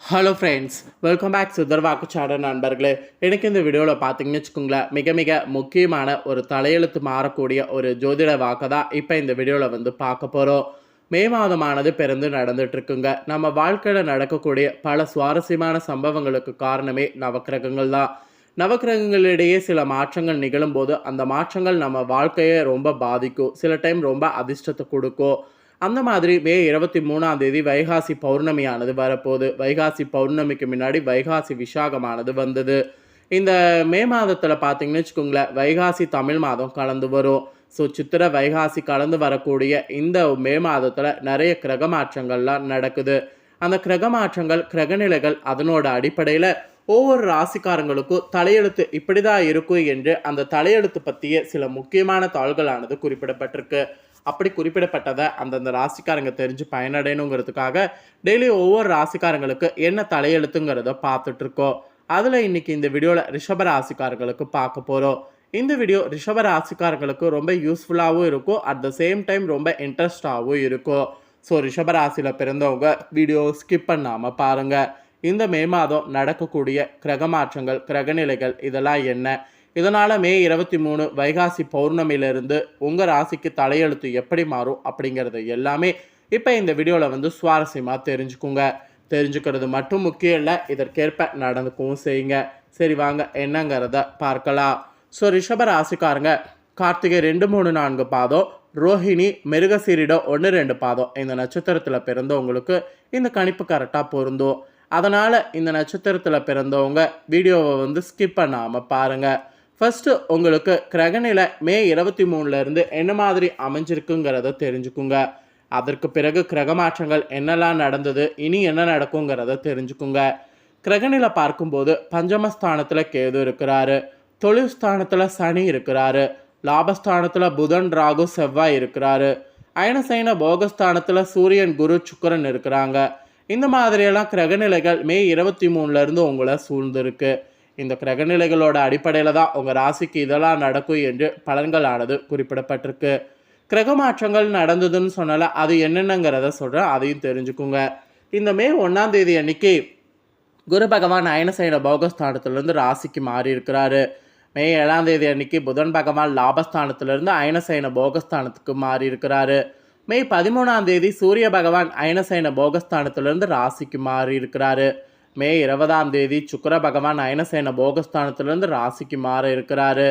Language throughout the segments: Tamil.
ஹலோ ஃப்ரெண்ட்ஸ் வெல்கம் பேக் சுதர்வாக்கு சாட நண்பர்களே. எனக்கு இந்த வீடியோவில் பார்த்தீங்கன்னு வச்சுக்கோங்களேன் மிக மிக முக்கியமான ஒரு தலையெழுத்து மாறக்கூடிய ஒரு ஜோதிட வாக்கை தான் இப்போ இந்த வீடியோவில் வந்து பார்க்க போகிறோம் மே மாதமானது பிறந்து நடந்துட்டுருக்குங்க. நம்ம வாழ்க்கையில் நடக்கக்கூடிய பல சுவாரஸ்யமான சம்பவங்களுக்கு காரணமே நவக்கிரகங்கள் தான். நவக்கிரகங்களிடையே சில மாற்றங்கள் நிகழும்போது அந்த மாற்றங்கள் நம்ம வாழ்க்கையை ரொம்ப பாதிக்கும். சில டைம் ரொம்ப அதிர்ஷ்டத்தை கொடுக்கும். அந்த மாதிரி மே இருபத்தி மூணாம் தேதி வைகாசி பௌர்ணமியானது வரப்போகுது. வைகாசி பௌர்ணமிக்கு முன்னாடி வைகாசி விஷாகமானது வந்தது. இந்த மே மாதத்தில் பார்த்தீங்கன்னு வச்சுக்கோங்களேன் வைகாசி தமிழ் மாதம் கலந்து வரும். ஸோ சித்திரை வைகாசி கலந்து வரக்கூடிய இந்த மே மாதத்தில் நிறைய கிரக மாற்றங்கள்லாம் நடக்குது. அந்த கிரக மாற்றங்கள் கிரகநிலைகள் அதனோட அடிப்படையில் ஒவ்வொரு ராசிக்காரங்களுக்கும் தலையெழுத்து இப்படி தான் இருக்கும் என்று அந்த தலையெழுத்து பற்றிய சில முக்கியமான தாள்களானது குறிப்பிடப்பட்டிருக்கு. அப்படி குறிப்பிடப்பட்டதை அந்தந்த ராசிக்காரங்க தெரிஞ்சு பயனடையணுங்கிறதுக்காக டெய்லி ஒவ்வொரு ராசிக்காரங்களுக்கு என்ன தலையெழுத்துங்கிறத பார்த்துட்டு இருக்கோம் அதில் இன்னைக்கு இந்த வீடியோவில் ரிஷப ராசிக்காரங்களுக்கு பார்க்க போகிறோம் இந்த வீடியோ ரிஷப ராசிக்காரங்களுக்கு ரொம்ப யூஸ்ஃபுல்லாகவும் இருக்கும். அட் த சேம் டைம் ரொம்ப இன்ட்ரெஸ்டாகவும் இருக்கும். ஸோ ரிஷப ராசியில் பிறந்தவங்க வீடியோ ஸ்கிப் பண்ணாமல் பாருங்கள் இந்த மே மாதம் நடக்கக்கூடிய கிரக மாற்றங்கள் கிரகநிலைகள் இதெல்லாம் என்ன? இதனால் மே இருபத்தி மூணு வைகாசி பௌர்ணமியிலிருந்து உங்கள் ராசிக்கு தலையெழுத்து எப்படி மாறும் அப்படிங்கிறது எல்லாமே இப்போ இந்த வீடியோவில் வந்து சுவாரஸ்யமாக தெரிஞ்சுக்குங்க. தெரிஞ்சுக்கிறது மட்டும் முக்கியம் இல்லை இதற்கேற்ப நடந்துக்கவும் செய்யுங்க. சரி வாங்க என்னங்கிறத பார்க்கலாம். ஸோ ரிஷப ராசிக்காரங்க கார்த்திகை ரெண்டு மூணு நான்கு பாதம் ரோஹிணி மிருகசீரிடம் ஒன்று ரெண்டு பாதம். இந்த நட்சத்திரத்தில் பிறந்தவங்களுக்கு இந்த கணிப்பு கரெக்டாக பொருந்தும். அதனால் இந்த நட்சத்திரத்தில் பிறந்தவங்க வீடியோவை வந்து ஸ்கிப் பண்ணாமல் பாருங்கள் ஃபஸ்ட்டு உங்களுக்கு கிரகநிலை மே இருபத்தி மூணுலேருந்து என்ன மாதிரி அமைஞ்சிருக்குங்கிறத தெரிஞ்சுக்குங்க. அதற்கு பிறகு கிரக மாற்றங்கள் என்னெல்லாம் நடந்தது இனி என்ன நடக்குங்கிறத தெரிஞ்சுக்குங்க. கிரகநிலை பார்க்கும்போது பஞ்சமஸ்தானத்தில் கேது இருக்கிறாரு. தொழில் ஸ்தானத்தில் சனி இருக்கிறாரு. லாபஸ்தானத்தில் புதன் ராகு செவ்வாய் இருக்கிறாரு. அயனசைன போகஸ்தானத்தில் சூரியன் குரு சுக்கரன் இருக்கிறாங்க. இந்த மாதிரியெல்லாம் கிரகநிலைகள் மே இருபத்தி மூணுலேருந்து உங்களை சூழ்ந்திருக்கு. இந்த கிரகநிலைகளோட அடிப்படையில் தான் உங்கள் ராசிக்கு இதெல்லாம் நடக்கும் என்று பலன்களானது குறிப்பிடப்பட்டிருக்கு. கிரக மாற்றங்கள் நடந்ததுன்னு சொன்னால அது என்னென்னங்கிறத சொல்கிறேன் அதையும் தெரிஞ்சுக்குங்க. இந்த மே ஒன்றாம் தேதி அன்னைக்கு குரு பகவான் அயனசைன போகஸ்தானத்திலிருந்து ராசிக்கு மாறி இருக்கிறாரு மே ஏழாம் தேதி அன்னைக்கு புதன் பகவான் லாபஸ்தானத்திலிருந்து அயனசைன போகஸ்தானத்துக்கு மாறி இருக்கிறாரு மே பதிமூணாம் தேதி சூரிய பகவான் அயனசைன போகஸ்தானத்திலிருந்து ராசிக்கு மாறி இருக்கிறாரு மே இருபதாம் தேதி சுக்கர பகவான் அயனசேன போகஸ்தானத்திலிருந்து ராசிக்கு மாற இருக்கிறாரு.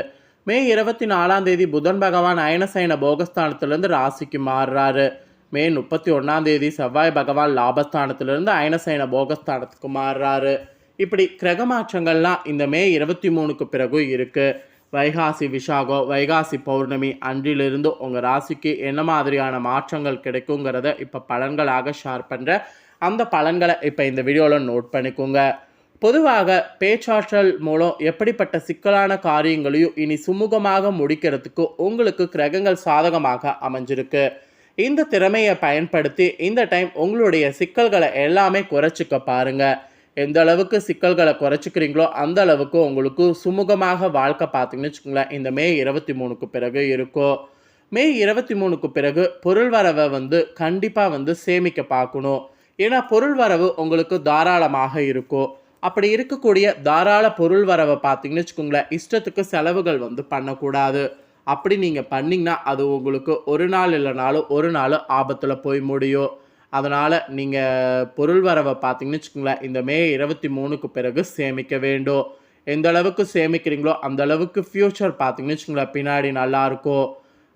மே இருபத்தி நாலாம் தேதி புதன் பகவான் அயனசேன போகஸ்தானத்திலிருந்து ராசிக்கு மாறுறாரு. மே முப்பத்தி ஒன்றாம் தேதி செவ்வாய் பகவான் லாபஸ்தானத்திலிருந்து அயனசேன போகஸ்தானத்துக்கு மாறுறாரு. இப்படி கிரக மாற்றங்கள்லாம் இந்த மே இருபத்தி மூணுக்கு பிறகு இருக்குது வைகாசி விஷாகோ வைகாசி பௌர்ணமி அன்றிலிருந்து உங்கள் ராசிக்கு என்ன மாதிரியான மாற்றங்கள் கிடைக்குங்கிறத இப்போ பலன்களாக ஷேர் பண்ணுற அந்த பலன்களை இப்போ இந்த வீடியோவில் நோட் பண்ணிக்கோங்க. பொதுவாக பேச்சாற்றல் மூலம் எப்படிப்பட்ட சிக்கலான காரியங்களையும் இனி சுமூகமாக முடிக்கிறதுக்கு உங்களுக்கு கிரகங்கள் சாதகமாக அமைஞ்சிருக்கு. இந்த திறமையை பயன்படுத்தி இந்த டைம் உங்களுடைய சிக்கல்களை எல்லாமே குறைச்சிக்க பாருங்க. எந்த அளவுக்கு சிக்கல்களை குறைச்சிக்கிறீங்களோ அந்த அளவுக்கு உங்களுக்கு சுமூகமாக வாழ்க்கை பார்த்தீங்கன்னு வச்சுக்கோங்களேன் இந்த மே இருபத்தி மூணுக்கு பிறகு இருக்கும். மே இருபத்தி மூணுக்கு பிறகு பொருள் வரவை வந்து கண்டிப்பாக வந்து சேமிக்க பார்க்கணும். ஏன்னா பொருள் வரவு உங்களுக்கு தாராளமாக இருக்கும் அப்படி இருக்கக்கூடிய தாராள பொருள் வரவை பார்த்தீங்கன்னு வச்சுக்கோங்களேன் இஷ்டத்துக்கு செலவுகள் வந்து பண்ணக்கூடாது. அப்படி நீங்கள் பண்ணிங்கன்னா அது உங்களுக்கு ஒரு நாள் இல்லைனாலும் ஒரு நாள் ஆபத்தில் போய் முடியும். அதனால் நீங்கள் பொருள் வரவை பார்த்தீங்கன்னு வச்சுக்கோங்களேன் இந்த மே இருபத்தி மூணுக்கு பிறகு சேமிக்க வேண்டும். எந்த அளவுக்கு சேமிக்கிறீங்களோ அந்த அளவுக்கு ஃப்யூச்சர் பார்த்தீங்கன்னு வச்சுக்கோங்களேன் பின்னாடி நல்லாயிருக்கும்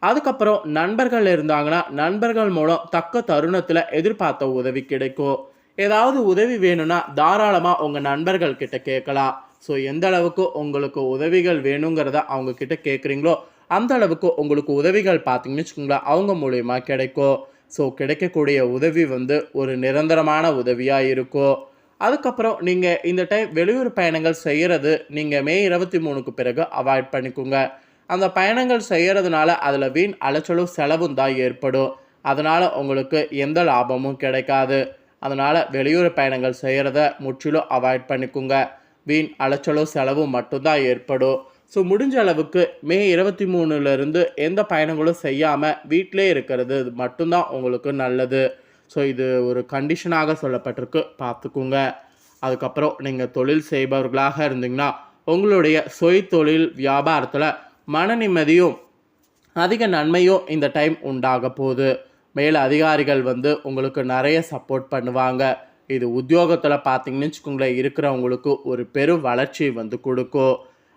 அதுக்கப்புறம் நண்பர்கள் இருந்தாங்கன்னா நண்பர்கள் மூலம் தக்க தருணத்தில் எதிர்பார்த்த உதவி கிடைக்கும். ஏதாவது உதவி வேணும்னா தாராளமாக உங்கள் நண்பர்கள் கிட்ட கேட்கலாம். ஸோ எந்த அளவுக்கு உங்களுக்கு உதவிகள் வேணுங்கிறத அவங்க கிட்ட கேட்குறீங்களோ அந்த அளவுக்கு உங்களுக்கு உதவிகள் பார்த்தீங்கன்னு வச்சுக்கோங்களேன் அவங்க மூலயமா கிடைக்கும். ஸோ கிடைக்கக்கூடிய உதவி வந்து ஒரு நிரந்தரமான உதவியாக இருக்கும். அதுக்கப்புறம் நீங்கள் இந்த டைம் வெளியூர் பயணங்கள் செய்கிறது நீங்கள் மே இருபத்தி மூணுக்கு பிறகு அவாய்ட் பண்ணிக்கோங்க. அந்த பயணங்கள் செய்கிறதுனால அதில் வீண் அலைச்சலும் செலவும் தான் ஏற்படும். அதனால் உங்களுக்கு எந்த லாபமும் கிடைக்காது. அதனால் வெளியூர் பயணங்கள் செய்கிறத முற்றிலும் அவாய்ட் பண்ணிக்கோங்க. வீண் அலைச்சலும் செலவும் மட்டும்தான் ஏற்படும். ஸோ முடிஞ்ச அளவுக்கு மே இருபத்தி மூணுலேருந்து எந்த பயணங்களும் செய்யாமல் வீட்டிலே இருக்கிறது மட்டும்தான் உங்களுக்கு நல்லது. ஸோ இது ஒரு கண்டிஷனாக சொல்லப்பட்டிருக்கு. பார்த்துக்குங்க. அதுக்கப்புறம் நீங்கள் தொழில் செய்பவர்களாக இருந்தீங்கன்னா உங்களுடைய சொய் தொழில் வியாபாரத்தில் மன நிம்மதியும் அதிக நன்மையும் இந்த டைம் உண்டாக போகுது. மேல் அதிகாரிகள் வந்து உங்களுக்கு நிறைய சப்போர்ட் பண்ணுவாங்க. இது உத்தியோகத்தில் பார்த்தீங்கன்னு வச்சுக்கோங்களேன் இருக்கிறவங்களுக்கு ஒரு பெரும் வளர்ச்சி வந்து கொடுக்கும்.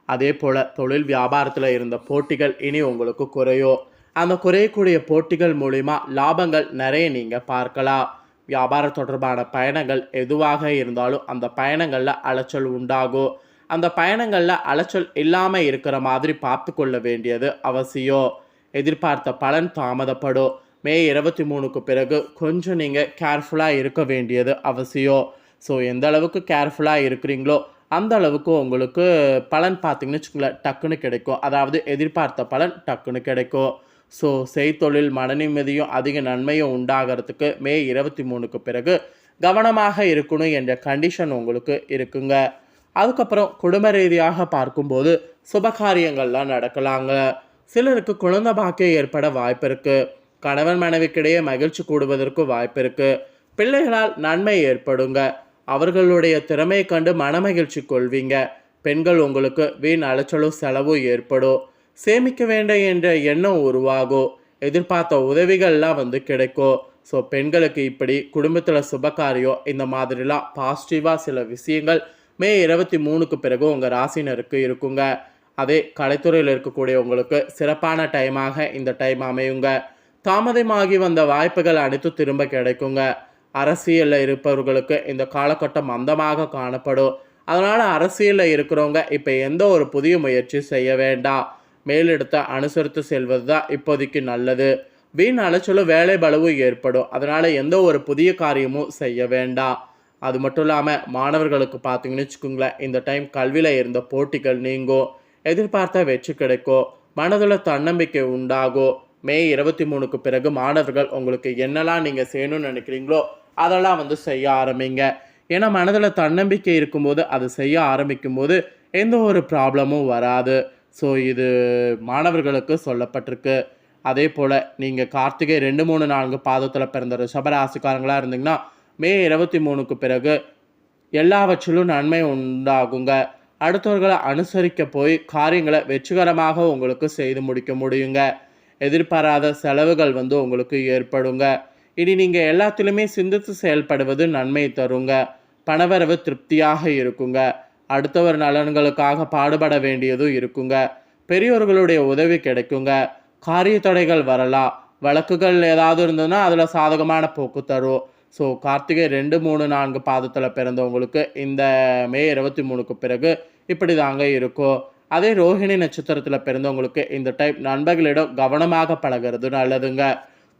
அதே போல் தொழில் வியாபாரத்தில் இருந்த போட்டிகள் இனி உங்களுக்கு குறையும் அந்த குறையக்கூடிய போட்டிகள் மூலிமா லாபங்கள் நிறைய நீங்கள் பார்க்கலாம். வியாபாரம் தொடர்பான பயணங்கள் எதுவாக இருந்தாலும் அந்த பயணங்களில் அலைச்சல் உண்டாகும். அந்த பயணங்களில் அலைச்சல் இல்லாமல் இருக்கிற மாதிரி பார்த்து கொள்ள வேண்டியது அவசியம். எதிர்பார்த்த பலன் தாமதப்படும். மே இருபத்தி மூணுக்கு பிறகு கொஞ்சம் நீங்கள் கேர்ஃபுல்லாக இருக்க வேண்டியது அவசியம். ஸோ எந்த அளவுக்கு கேர்ஃபுல்லாக இருக்கிறீங்களோ அந்த அளவுக்கு உங்களுக்கு பலன் பார்த்தீங்கன்னு வச்சுக்கோங்களேன் டக்குன்னு கிடைக்கும். அதாவது எதிர்பார்த்த பலன் டக்குன்னு கிடைக்கும். ஸோ செய்தொழில் மனநிம்மதியும் அதிக நன்மையும் உண்டாகிறதுக்கு மே இருபத்தி மூணுக்கு பிறகு கவனமாக இருக்கணும் என்ற கண்டிஷன் உங்களுக்கு இருக்குங்க. அதுக்கப்புறம் குடும்ப ரீதியாக பார்க்கும்போது சுபகாரியங்கள்லாம் நடக்கலாங்க. சிலருக்கு குழந்தை பாக்கியம் ஏற்பட வாய்ப்பு இருக்குது கணவன் மனைவிக்கிடையே மகிழ்ச்சி கூடுவதற்கு வாய்ப்பு இருக்குது பிள்ளைகளால் நன்மை ஏற்படுங்க. அவர்களுடைய திறமையை கண்டு மனமகிழ்ச்சி கொள்வீங்க. பெண்கள் உங்களுக்கு வீண் அலைச்சலும் செலவும் ஏற்படும். சேமிக்க வேண்டும் என்ற எண்ணம் உருவாகும். எதிர்பார்த்த உதவிகள்லாம் வந்து கிடைக்கும். ஸோ பெண்களுக்கு இப்படி குடும்பத்தில் சுபகாரியம் இந்த மாதிரிலாம் பாசிட்டிவாக சில விஷயங்கள் மே இருபத்தி மூணுக்கு பிறகு உங்கள் ராசினருக்கு இருக்குங்க. அதே கலைத்துறையில் இருக்கக்கூடிய உங்களுக்கு சிறப்பான டைமாக இந்த டைம் அமையுங்க. தாமதமாகி வந்த வாய்ப்புகள் அனைத்தும் திரும்ப கிடைக்குங்க. அரசியலில் இருப்பவர்களுக்கு இந்த காலகட்டம் மந்தமாக காணப்படும். அதனால் அரசியலில் இருக்கிறவங்க இப்போ எந்த ஒரு புதிய முயற்சி செய்ய வேண்டாம். மேலிடத்தை அனுசரித்து செல்வது தான் இப்போதைக்கு நல்லது. வீண் அலைச்சலும் வேலை பலவும் ஏற்படும். அதனால் எந்த ஒரு புதிய காரியமும் செய்ய வேண்டாம். அது மட்டும் இல்லாமல் மாணவர்களுக்கு பார்த்தீங்கன்னு வச்சுக்கோங்களேன் இந்த டைம் கல்வியில் இருந்த போட்டிகள் நீங்கும் எதிர்பார்த்த வெற்றி கிடைக்கும் மனதில் தன்னம்பிக்கை உண்டாகும் மே இருபத்தி மூணுக்கு பிறகு மாணவர்கள் உங்களுக்கு என்னெல்லாம் நீங்கள் செய்யணும்னு நினைக்கிறீங்களோ அதெல்லாம் வந்து செய்ய ஆரம்பிங்க. ஏன்னா மனதில் தன்னம்பிக்கை இருக்கும்போது அது செய்ய ஆரம்பிக்கும் போது எந்த ஒரு ப்ராப்ளமும் வராது. ஸோ இது மாணவர்களுக்கு சொல்லப்பட்டிருக்கு. அதே போல் நீங்கள் கார்த்திகை ரெண்டு மூணு நான்கு பாதத்தில் பிறந்த ரிஷபராசிக்காரங்களாக இருந்தீங்கன்னா மே இருபத்தி மூணுக்கு பிறகு எல்லாவற்றிலும் நன்மை உண்டாகுங்க. அடுத்தவர்களை அனுசரிக்க போய் காரியங்களை வெற்றிகரமாக உங்களுக்கு செய்து முடிக்க முடியுங்க. எதிர்பாராத செலவுகள் வந்து உங்களுக்கு ஏற்படுங்க. இனி நீங்கள் எல்லாத்திலுமே சிந்தித்து செயல்படுவது நன்மை தருங்க. பணவரவு திருப்தியாக இருக்குங்க. அடுத்தவர் நலன்களுக்காக பாடுபட வேண்டியதும் இருக்குங்க. பெரியோர்களுடைய உதவி கிடைக்குங்க. காரிய தடைகள் வரலாம். வழக்குகள் ஏதாவது இருந்ததுன்னா அதில் சாதகமான போக்கு தரும். ஸோ கார்த்திகை ரெண்டு மூணு நான்கு பாதத்தில் பிறந்தவங்களுக்கு இந்த மே இருபத்தி மூணுக்கு பிறகு இப்படி தாங்க இருக்கும் அதே ரோஹிணி நட்சத்திரத்தில் பிறந்தவங்களுக்கு இந்த டைப் நண்பர்களிடம் கவனமாக பழகிறது நல்லதுங்க.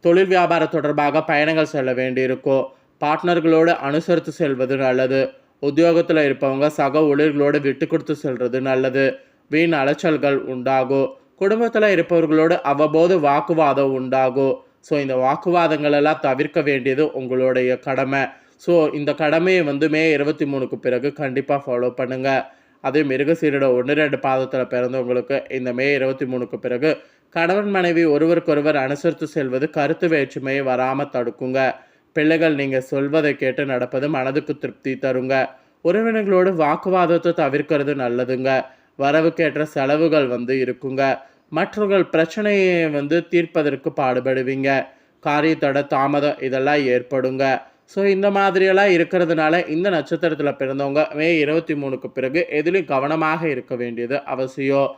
தொழில் வியாபாரம் தொடர்பாக பயணங்கள் செல்ல வேண்டியிருக்கும் பார்ட்னர்களோடு அனுசரித்து செல்வது நல்லது. உத்தியோகத்தில் இருப்பவங்க சக ஊழியர்களோடு விட்டு கொடுத்து செல்வது நல்லது. வீண் அலைச்சல்கள் உண்டாகும் குடும்பத்தில் இருப்பவர்களோடு அவ்வப்போது வாக்குவாதம் உண்டாகும் ஸோ இந்த வாக்குவாதங்களெல்லாம் தவிர்க்க வேண்டியது உங்களுடைய கடமை. ஸோ இந்த கடமையை வந்து மே இருபத்தி மூணுக்கு பிறகு கண்டிப்பாக ஃபாலோ பண்ணுங்கள் அதே மிருகசீரோட ஒன்று ரெண்டு பாதத்தில் பிறந்தவங்களுக்கு இந்த மே இருபத்தி மூணுக்கு பிறகு கணவன் மனைவி ஒருவருக்கொருவர் அனுசரித்து செல்வது கருத்து வேற்றுமையை வராமல் தடுக்குங்க. பிள்ளைகள் நீங்கள் சொல்வதை கேட்டு நடப்பது மனதுக்கு திருப்தி தருங்க. உறவினர்களோடு வாக்குவாதத்தை தவிர்க்கிறது நல்லதுங்க. வரவுக்கேற்ற செலவுகள் வந்து இருக்குங்க. மற்றவர்கள் பிரச்சனையை வந்து தீர்ப்பதற்கு பாடுபடுவீங்க. காரியத்தோட தாமதம் இதெல்லாம் ஏற்படுங்க. ஸோ இந்த மாதிரியெல்லாம் இருக்கிறதுனால இந்த நட்சத்திரத்தில் பிறந்தவங்க மே இருபத்தி மூணுக்கு பிறகு எதிலும் கவனமாக இருக்க வேண்டியது அவசியம்.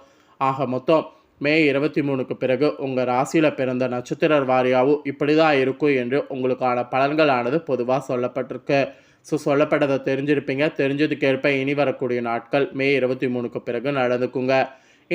ஆக மொத்தம் மே இருபத்தி மூணுக்கு பிறகு உங்கள் ராசியில் பிறந்த நட்சத்திரர் வாரியாகவும் இப்படி தான் இருக்கும் என்று உங்களுக்கான பலன்களானது பொதுவாக சொல்லப்பட்டிருக்கு. ஸோ சொல்லப்பட்டதை தெரிஞ்சிருப்பீங்க. தெரிஞ்சதுக்கேற்ப இனி வரக்கூடிய நாட்கள் மே இருபத்தி மூணுக்கு பிறகு நடந்துக்குங்க.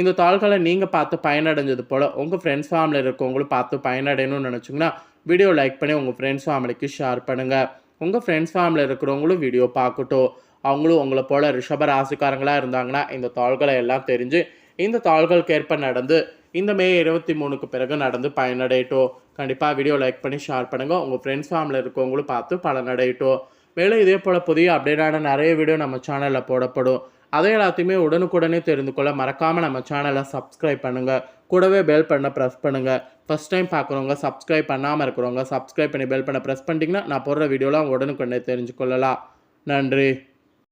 இந்த தாள்களை நீங்கள் பார்த்து பயனடைஞ்சது போல் உங்கள் ஃப்ரெண்ட்ஸ் ஃபேமிலியில் இருக்கவங்களும் பார்த்து பயனடையணும்னு நினச்சிங்கன்னா வீடியோ லைக் பண்ணி உங்கள் ஃப்ரெண்ட்ஸ் ஃபேமிலிக்கு ஷேர் பண்ணுங்கள் உங்கள் ஃப்ரெண்ட்ஸ் ஃபேமிலியில் இருக்கிறவங்களும் வீடியோ பார்க்கட்டும். அவங்களும் உங்களை போல் ரிஷப ராசிக்காரங்களாக இருந்தாங்கன்னா இந்த தாள்களை எல்லாம் தெரிஞ்சு இந்த தாள்களுக்கு ஏற்ப நடந்து இந்த மே இருபத்தி மூணுக்கு பிறகு நடந்து பயனடையட்டும். கண்டிப்பாக வீடியோ லைக் பண்ணி ஷேர் பண்ணுங்கள் உங்கள் ஃப்ரெண்ட்ஸ் ஃபேமிலியில் இருக்கவங்களும் பார்த்து பலனடையட்டும். மேலும் இதே போல் புதிய அப்டேட்டான நிறைய வீடியோ நம்ம சேனலில் போடப்படும். அதை எல்லாத்தையுமே உடனுக்குடனே தெரிந்து கொள்ள மறக்காமல் நம்ம சேனலை சப்ஸ்கிரைப் பண்ணுங்கள் கூடவே பெல் பண்ண ப்ரெஸ் பண்ணுங்கள் ஃபஸ்ட் டைம் பார்க்குறவங்க சப்ஸ்கிரைப் பண்ணாமல் இருக்கிறவங்க சப்ஸ்கிரைப் பண்ணி பெல் பண்ண ப்ரெஸ் பண்ணிட்டீங்கன்னா நான் போடுற வீடியோலாம் உடனுக்குடனே தெரிஞ்சு கொள்ளலாம் நன்றி.